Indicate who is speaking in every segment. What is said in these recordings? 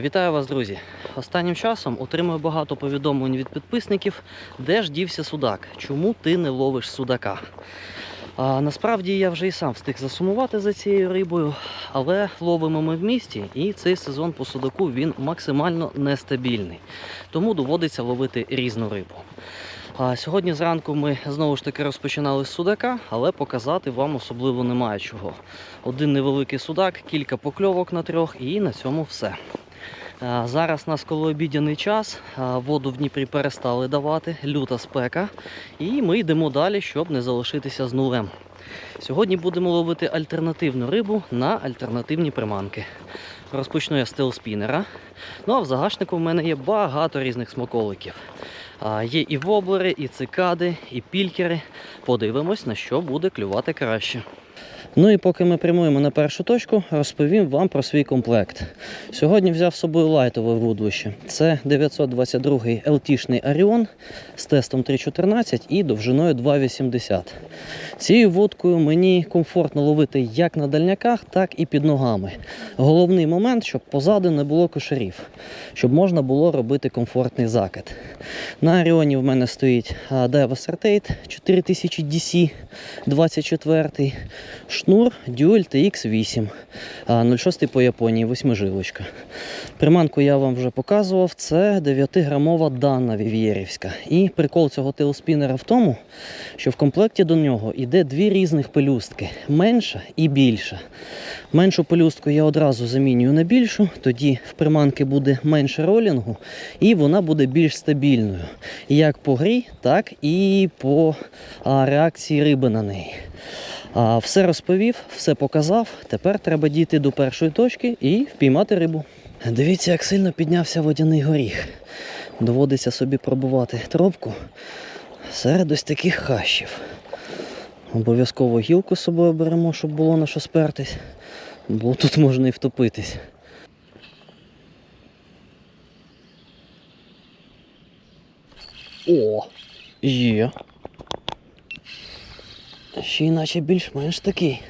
Speaker 1: Вітаю вас, друзі! Останнім часом отримую багато повідомлень від підписників, де ж дівся судак, чому ти не ловиш судака. А, насправді я вже і сам встиг засумувати за цією рибою, але ловимо ми в місті, і цей сезон по судаку він максимально нестабільний. Тому доводиться ловити різну рибу. А сьогодні зранку ми знову ж таки розпочинали з судака, але показати вам особливо немає чого. Один невеликий судак, кілька покльовок на трьох, і на цьому все. А, Зараз у нас колообідяний час, воду в Дніпрі перестали давати, люта спека, і ми йдемо далі, щоб не залишитися з нулем. Сьогодні будемо ловити альтернативну рибу на альтернативні приманки. Розпочну я з телспінера. Ну а в загашнику в мене є багато різних смаколиків. Є і воблери, і цикади, і пількери. Подивимось, на що буде клювати краще. Ну і поки ми прямуємо на першу точку, розповім вам про свій комплект. Сьогодні взяв з собою лайтове вудлище. Це 922-й LT-шний Оріон з тестом 3.14 і довжиною 2,80. Цією вудкою мені комфортно ловити як на дальняках, так і під ногами. Головний момент, щоб позаду не було кошарів, щоб можна було робити комфортний закид. На Оріоні в мене стоїть а, Davis Rotate 4000 DC 24 шнур Dual TX8 06 по Японії, восьмижилочка. Приманку я вам вже показував, це 9-грамова Дана Вів'єрівська. І прикол цього тейлспінера в тому, що в комплекті до нього йде дві різних пелюстки менша і більша. Меншу пелюстку я одразу замінюю на більшу, тоді в приманки буде менше ролінгу і вона буде більш стабільною. Як по грі, так і по реакції риби на неї. А, все розповів, все показав. Тепер треба дійти до першої точки і впіймати рибу. Дивіться, як сильно піднявся водяний горіх. Доводиться собі пробувати тропку серед ось таких хащів. Обов'язково гілку з собою беремо, щоб було на що спертись, бо тут можна і втопитись. О! Є. Ще й наче більш-менш такий.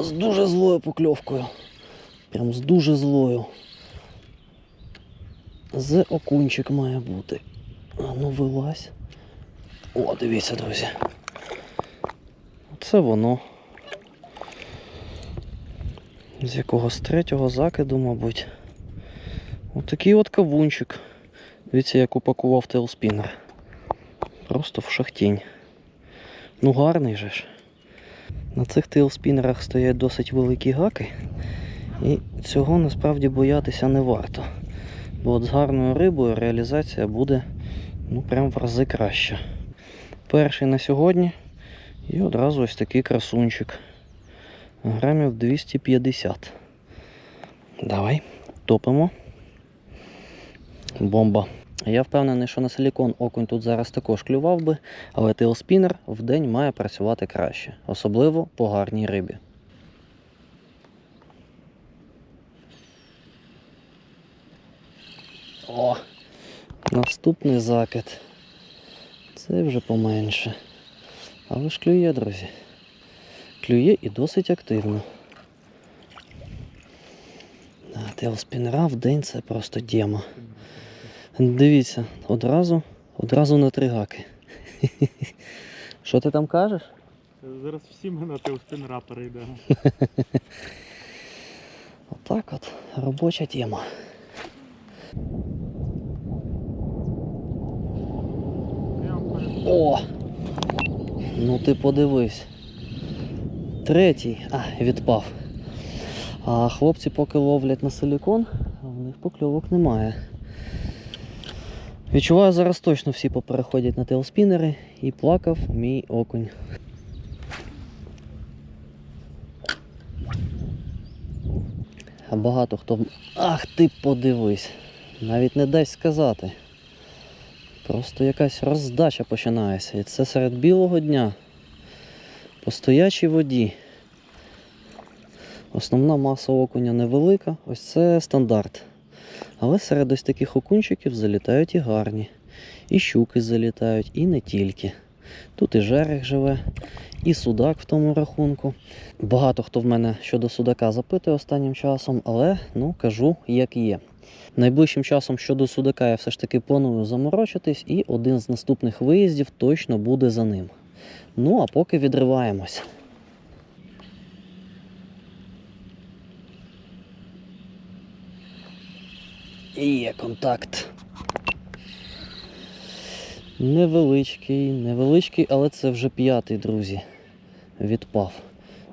Speaker 1: З дуже злою покльовкою. Прям з дуже злою. З окунчик має бути. А ну вилазь. О, дивіться, друзі. Це воно. З якогось третього закиду, мабуть. Отакий от кавунчик. Дивіться, як упакував тейлспінер. Просто в шахтінь. Ну гарний же ж. На цих тейлспінерах стоять досить великі гаки. І цього насправді боятися не варто. Бо от з гарною рибою реалізація буде ну прям в рази краща. Перший на сьогодні і одразу ось такий красунчик. Грамів 250. Давай, топимо. Бомба. Я впевнений, що на силікон окунь тут зараз також клював би, але тейлспінер в день має працювати краще, особливо по гарній рибі. О! Наступний закид. Це вже поменше. Але ж клює, друзі. Клює і досить активно. А, в день це просто дєма. Дивіться, одразу, одразу на три гаки. Що ти там кажеш?
Speaker 2: Зараз всі ми на теоспінера перейдемо.
Speaker 1: Отак от робоча тема. О! Ну ти подивись. Третій. А, відпав. А хлопці поки ловлять на силікон, а в них покльовок немає. Відчуваю, зараз точно всі попереходять на тейлспінери і плакав мій окунь. А багато хто. Ах ти подивись! Навіть не дай сказати. Просто якась роздача починається. І це серед білого дня. По стоячій воді. Основна маса окуня невелика, ось це стандарт. Але серед ось таких окунчиків залітають і гарні. І щуки залітають, і не тільки. Тут і жерех живе, і судак в тому рахунку. Багато хто в мене щодо судака запитує останнім часом, але ну кажу, як є. Найближчим часом щодо судака я все ж таки планую заморочитись, і один з наступних виїздів точно буде за ним. Ну а поки відриваємось. Є контакт. Невеличкий, невеличкий, але це вже п'ятий, друзі. Відпав.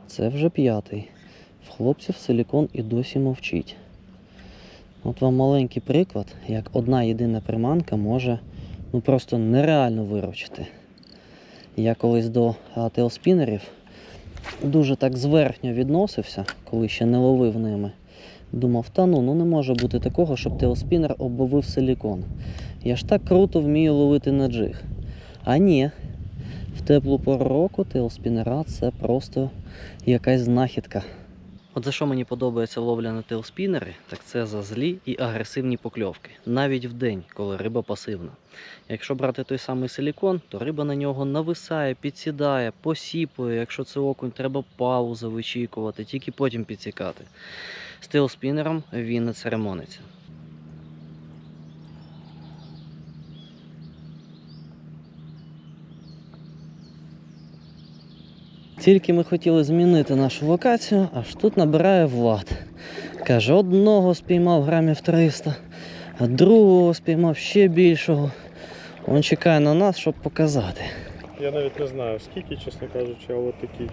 Speaker 1: Це вже п'ятий. В хлопців силікон і досі мовчить. От вам маленький приклад, як одна єдина приманка може ну просто нереально виручити. Я колись до а, тейлспінерів дуже так зверхньо відносився, коли ще не ловив ними. Думав, та ну, ну не може бути такого, щоб теоспінер обловив силікон. Я ж так круто вмію ловити на джиг. А ні, в теплу пору року теоспінера це просто якась знахідка. От за що мені подобається ловля на тейлспінери, так це за злі і агресивні покльовки, навіть в день, коли риба пасивна. Якщо брати той самий силікон, то риба на нього нависає, підсідає, посіпує. Якщо це окунь, треба паузу вичікувати, тільки потім підсікати. З тейлспінером він не церемониться. Тільки ми хотіли змінити нашу локацію, аж тут набирає Влад. Каже, одного спіймав грамів 300, а другого спіймав ще більшого. Він чекає на нас, щоб показати.
Speaker 2: Я навіть не знаю скільки, чесно кажучи, але такий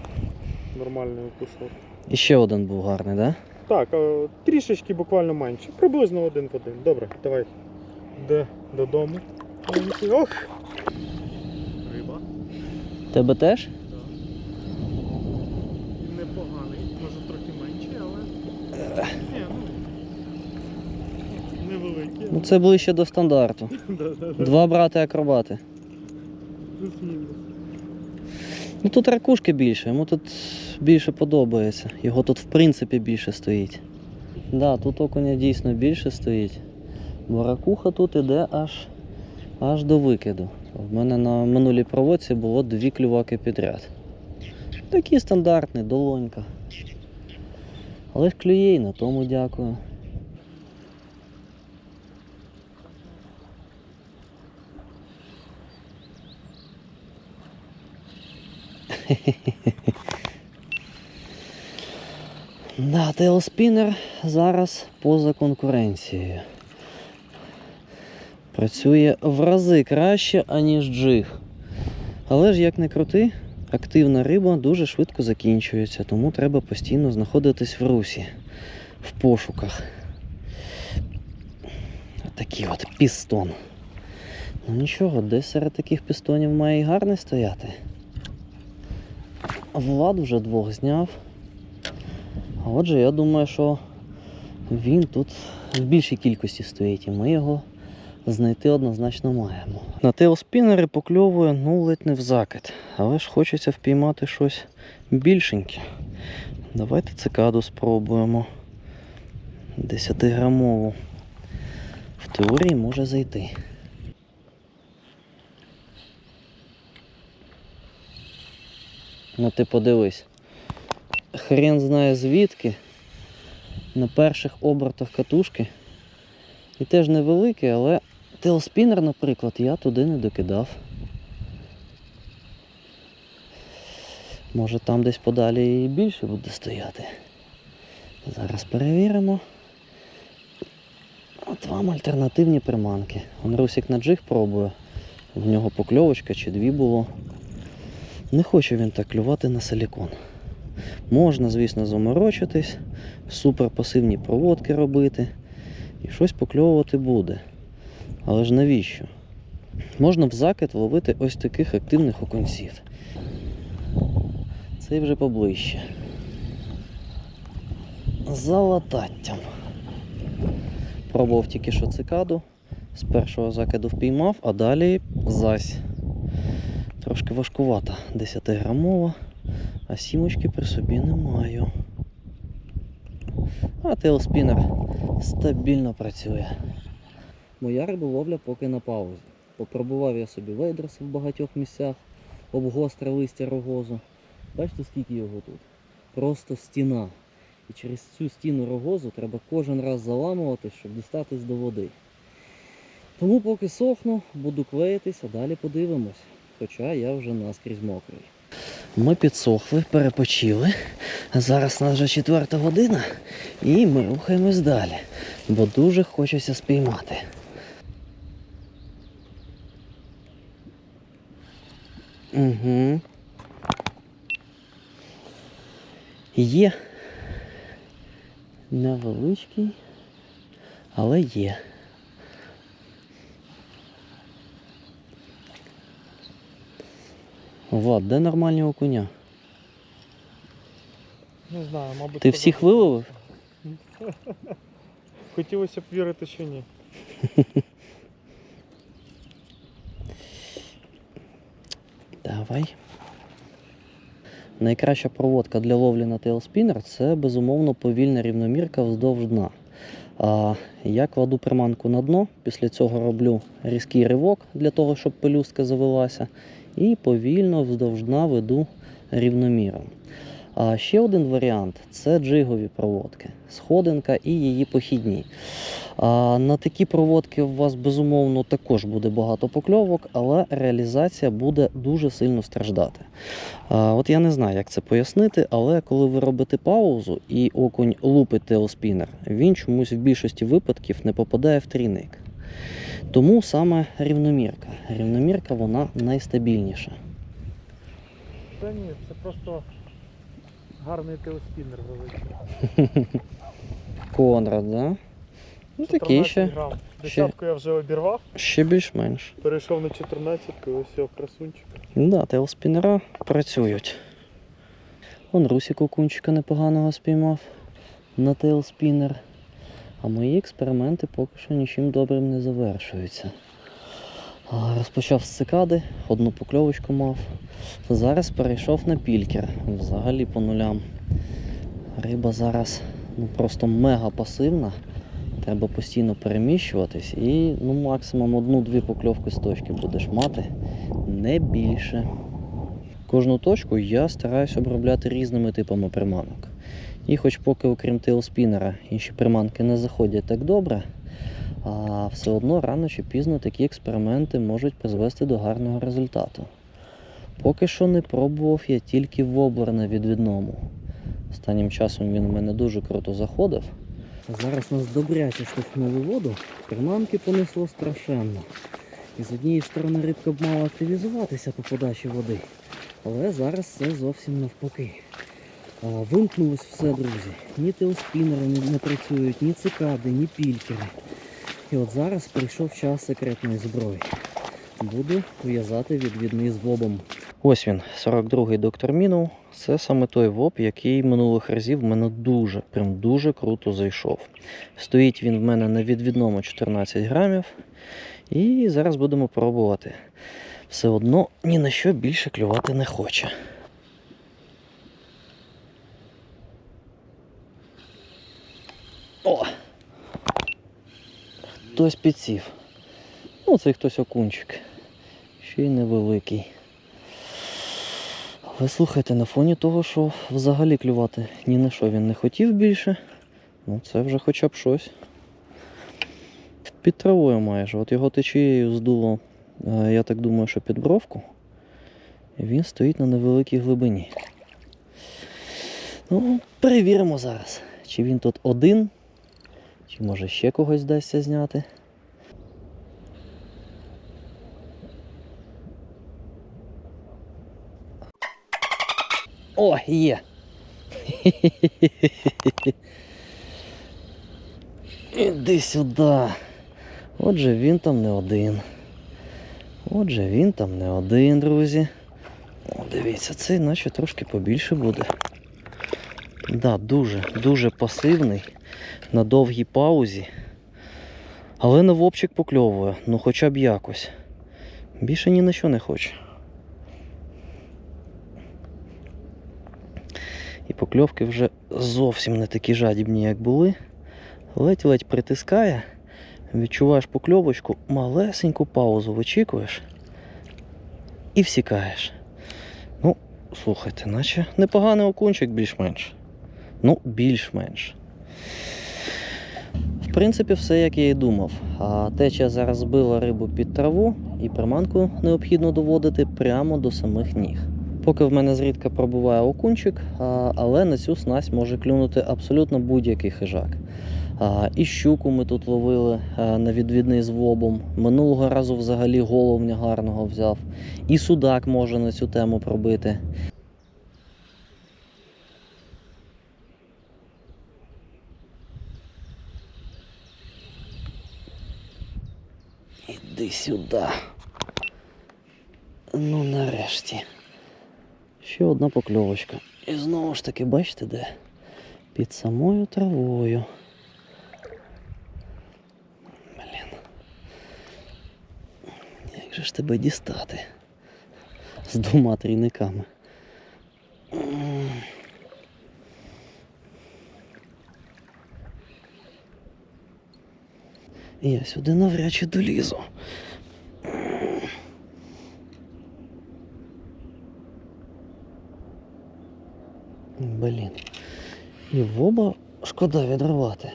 Speaker 2: нормальний окушок.
Speaker 1: І ще один був гарний, так? Да?
Speaker 2: Так, трішечки буквально менше. Приблизно один в один. Добре, давай. Де додому. Ох! Риба.
Speaker 1: Тебе теж?
Speaker 2: Непоганий. Може трохи менший, але. Ні, ну. Невеликий.
Speaker 1: Ну це ближче до стандарту. Два брати акробати. Ну тут ракушки більше, йому тут більше подобається. Його тут в принципі більше стоїть. Да, тут окуня дійсно більше стоїть. Бо ракуха тут іде аж, аж до викиду. В мене на минулій проводці було дві клюваки підряд. Такий стандартний, долонька. Але ж клює і на тому дякую. Да, тейлспінер зараз поза конкуренцією. Працює в рази краще, аніж джиг. Але ж як не крути, активна риба дуже швидко закінчується, тому треба постійно знаходитись в русі, в пошуках. Такий от пістон. Ну нічого, десь серед таких пістонів має і гарний стояти. Влад вже двох зняв. Отже, я думаю, що він тут в більшій кількості стоїть, і ми його знайти однозначно маємо. На тейлспінери покльовує ну ледь не в закид, але ж хочеться впіймати щось більшеньке. Давайте цикаду спробуємо. 10-грамову. В теорії може зайти. Ну ти подивись. Хрен знає звідки. На перших обертах катушки. І теж невеликий, але тейлспінер, наприклад, я туди не докидав. Може там десь подалі і більше буде стояти. Зараз перевіримо. От вам альтернативні приманки. Он Русик на джиг пробує. В нього покльовочка чи дві було. Не хоче він так клювати на силікон. Можна, звісно, заморочитись, суперпасивні проводки робити і щось покльовувати буде. Але ж навіщо? Можна в закид ловити ось таких активних окунців. Цей вже поближче. За лататтям. Пробував тільки що цикаду. З першого закиду впіймав, а далі зась. Трошки важкувата 10-грамова, а сімочки при собі не маю. А тейлспінер стабільно працює. Моя риболовля поки на паузі. Попробував я собі вейдерс в багатьох місцях, обгостре листя рогозу. Бачите, скільки його тут? Просто стіна. І через цю стіну рогозу треба кожен раз заламувати, щоб дістатись до води. Тому поки сохну, буду клеїтись, а далі подивимось. Хоча я вже наскрізь мокрий. Ми підсохли, перепочили. Зараз нас вже четверта година, і ми рухаємось далі, бо дуже хочеться спіймати. Угу. Є невеличкий, але є. Влад, де нормальні окуня?
Speaker 2: Не знаю, мабуть.
Speaker 1: Ти всіх виловив?
Speaker 2: Хотілося б вірити, що ні.
Speaker 1: Давай. Найкраща проводка для ловлі на тейлспінер це безумовно повільна рівномірка вздовж дна. Я кладу приманку на дно, після цього роблю різкий ривок для того, щоб пелюстка завелася, і повільно вздовж дна веду рівноміром. А ще один варіант це джигові проводки, сходинка і її похідні. А на такі проводки у вас безумовно також буде багато покльовок, але реалізація буде дуже сильно страждати. А, от я не знаю, як це пояснити, але коли ви робите паузу і окунь лупить тейлспінер, він чомусь в більшості випадків не попадає в трійник. Тому саме рівномірка. Рівномірка вона найстабільніша.
Speaker 2: Та ні, це просто гарний телеспінер великий.
Speaker 1: Конрад, да? Ну такий ще.
Speaker 2: Десятку я вже обірвав,
Speaker 1: ще більш-менш.
Speaker 2: перейшов на 14-ку, ось його красунчик.
Speaker 1: Да, тейлспінера працюють. Он Русік окунчика непоганого спіймав на тейлспінер. А мої експерименти поки що нічим добрим не завершуються. Розпочав з цикади, одну покльовочку мав. Зараз перейшов на пількер. Взагалі по нулям. Риба зараз ну, просто мега пасивна. Треба постійно переміщуватись і ну, максимум одну-дві покльовки з точки будеш мати не більше. Кожну точку я стараюсь обробляти різними типами приманок. І хоч поки, окрім тейлспінера, інші приманки не заходять так добре, а все одно рано чи пізно такі експерименти можуть призвести до гарного результату. Поки що не пробував я тільки воблер на відвідному. Останнім часом він у мене дуже круто заходив. Зараз нас добряче штовхнули воду, приманки понесло страшенно. І з однієї сторони рибка б мала активізуватися по подачі води, але зараз це зовсім навпаки. Вимкнулось все, друзі. Ні теоспінери не, не працюють, ні цикади, ні пількери. І от зараз прийшов час секретної зброї. Буду в'язати відвідний з вобом. Ось він, 42-й доктор Мінов. Це саме той воб, який минулих разів в мене дуже, прям дуже круто зайшов. Стоїть він в мене на відвідному 14 грамів. І зараз будемо пробувати. Все одно ні на що більше клювати не хоче. О! Хтось підсів. Ну, це хтось окунчик. Ще й невеликий. Але слухайте, на фоні того, що взагалі клювати ні на що він не хотів більше, ну це вже хоча б щось. Під травою майже. От його течією здуло, е, я так думаю, що під бровку. І він стоїть на невеликій глибині. Ну, перевіримо зараз, чи він тут один, чи може ще когось вдасться зняти. О, є! Іди сюди. Отже, він там не один. Отже, він там не один, друзі. О, дивіться, цей наче трошки побільше буде. Да, дуже, дуже пасивний, на довгій паузі. Але на вовчик покльовує, ну хоча б якось. Більше ні на що не хоче. І покльовки вже зовсім не такі жадібні, як були. Ледь-ледь притискає, відчуваєш покльовочку, малесеньку паузу вичікуєш і всікаєш. Ну, слухайте, наче непоганий окунчик більш-менш. Ну, більш-менш. В принципі, все як я і думав. А течія зараз збила рибу під траву, і приманку необхідно доводити прямо до самих ніг. Поки в мене зрідка пробуває окунчик, але на цю снасть може клюнути абсолютно будь-який хижак. І щуку ми тут ловили на відвідний з вобом. Минулого разу взагалі головня гарного взяв. І судак може на цю тему пробити. Іди сюди. Ну, нарешті. Ще одна покльовочка. І знову ж таки, бачите де? Під самою травою. Блін. Як же ж тебе дістати? З двома трійниками. Я сюди навряд чи долізу. Блін. І в оба шкода відривати.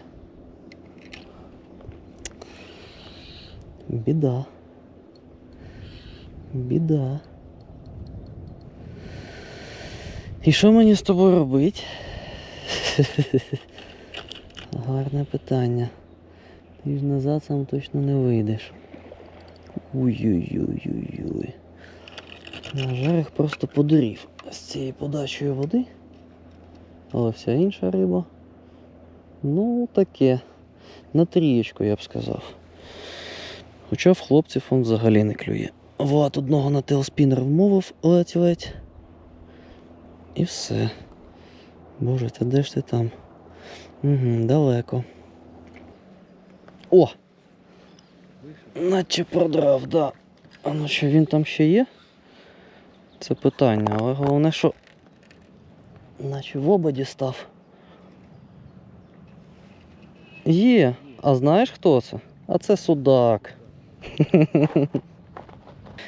Speaker 1: Біда. Біда. І що мені з тобою робить? Гарне питання. Ти ж назад сам точно не вийдеш. Ой-ой-ой-ой-ой. На жарих просто подурів з цією подачею води. Але вся інша риба. Ну, таке. На трієчку, я б сказав. Хоча в хлопців он взагалі не клює. Вот, одного на телспінер вмовив ледь-ледь. І все. Боже, та де ж ти там? Угу, далеко. О! Наче продрав, да. А ну що він там ще є? Це питання, але головне, що наче в ободі став. Є. А знаєш хто це? А це судак.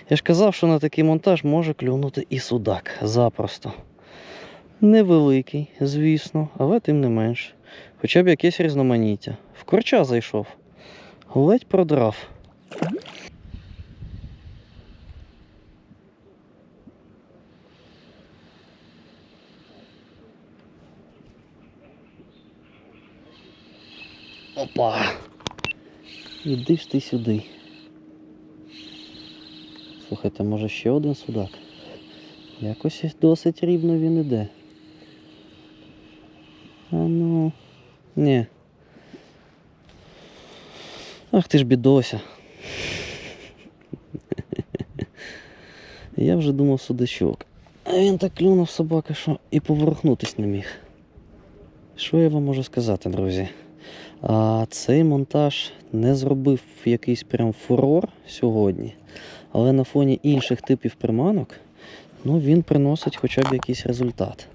Speaker 1: Я ж казав, що на такий монтаж може клюнути і судак запросто. Невеликий, звісно, але тим не менш. Хоча б якесь різноманіття. В корча зайшов. Ледь продрав. Опа. Іди ж ти сюди. Слухайте, може ще один судак? Якось досить рівно він іде. А ну. Ні. Ах ти ж бідося. Я вже думав судачок. А він так клюнув собака, що і поворухнутись не міг. Що я вам можу сказати, друзі? А цей монтаж не зробив якийсь прям фурор сьогодні, але на фоні інших типів приманок ну, він приносить хоча б якийсь результат.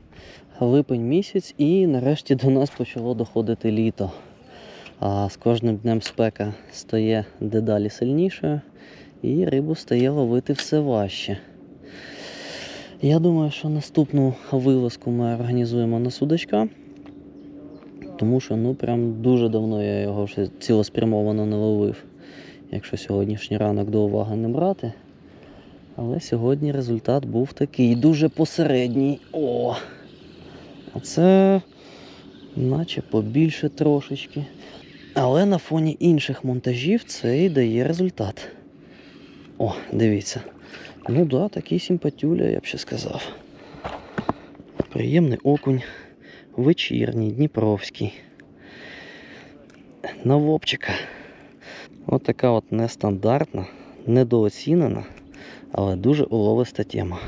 Speaker 1: Липень місяць і нарешті до нас почало доходити літо. А з кожним днем спека стає дедалі сильнішою, і рибу стає ловити все важче. Я думаю, що наступну вилазку ми організуємо на судачка, тому що ну прям дуже давно я його вже цілеспрямовано не ловив, якщо сьогоднішній ранок до уваги не брати. Але сьогодні результат був такий дуже посередній. О! А це наче побільше трошечки. Але на фоні інших монтажів це і дає результат. О, дивіться. Ну да, такий симпатюля, я б ще сказав. Приємний окунь. Вечірній, Дніпровський. На вовчика. От така от нестандартна, недооцінена, але дуже уловиста тема.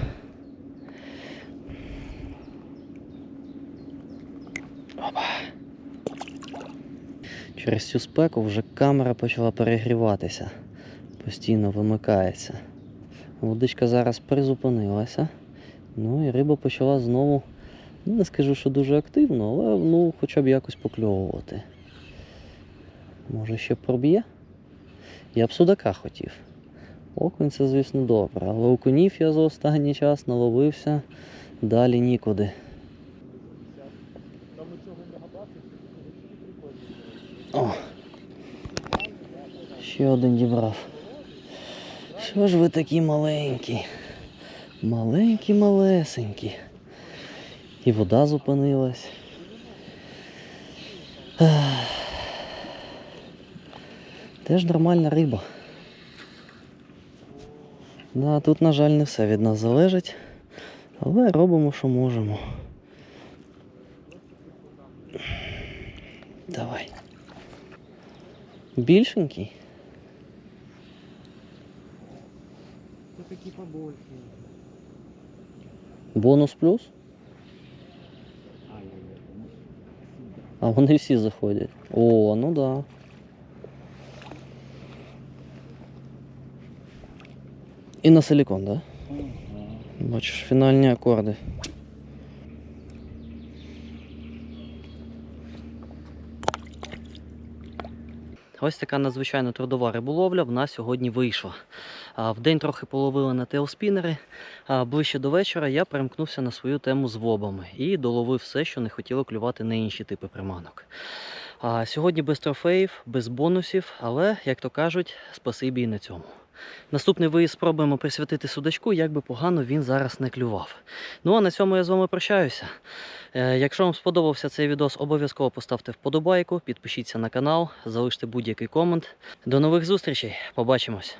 Speaker 1: Через цю спеку вже камера почала перегріватися, постійно вимикається. Водичка зараз призупинилася. Ну і риба почала знову, ну, не скажу, що дуже активно, але ну, хоча б якось покльовувати. Може ще проб'є? Я б судака хотів. Окунь це, звісно, добре, але окунів я за останній час наловився Далі нікуди.
Speaker 2: Там у цього мегабаси
Speaker 1: О. Ще один дібрав. Що ж ви такі маленькі? Маленькі, малесенькі. І вода зупинилась. Теж нормальна риба. Да, тут, на жаль, не все від нас залежить, але робимо, що можемо. Давай. Більшенький?
Speaker 2: Це такі побольші.
Speaker 1: Бонус плюс? А вони всі заходять. О, ну да. І на силікон, да? Бачиш, фінальні акорди. Ось така надзвичайно трудова риболовля в нас сьогодні вийшла. В Вдень трохи половили на тейлспінери, а ближче до вечора я перемкнувся на свою тему з вобами і доловив все, що не хотіло клювати на інші типи приманок. Сьогодні без трофеїв, без бонусів, але, як то кажуть, спасибі і на цьому. Наступний виїзд спробуємо присвятити судачку, як би погано він зараз не клював. Ну а на цьому я з вами прощаюся. Е, Якщо вам сподобався цей відос, обов'язково поставте вподобайку, підпишіться на канал, залиште будь-який комент. До нових зустрічей, побачимось!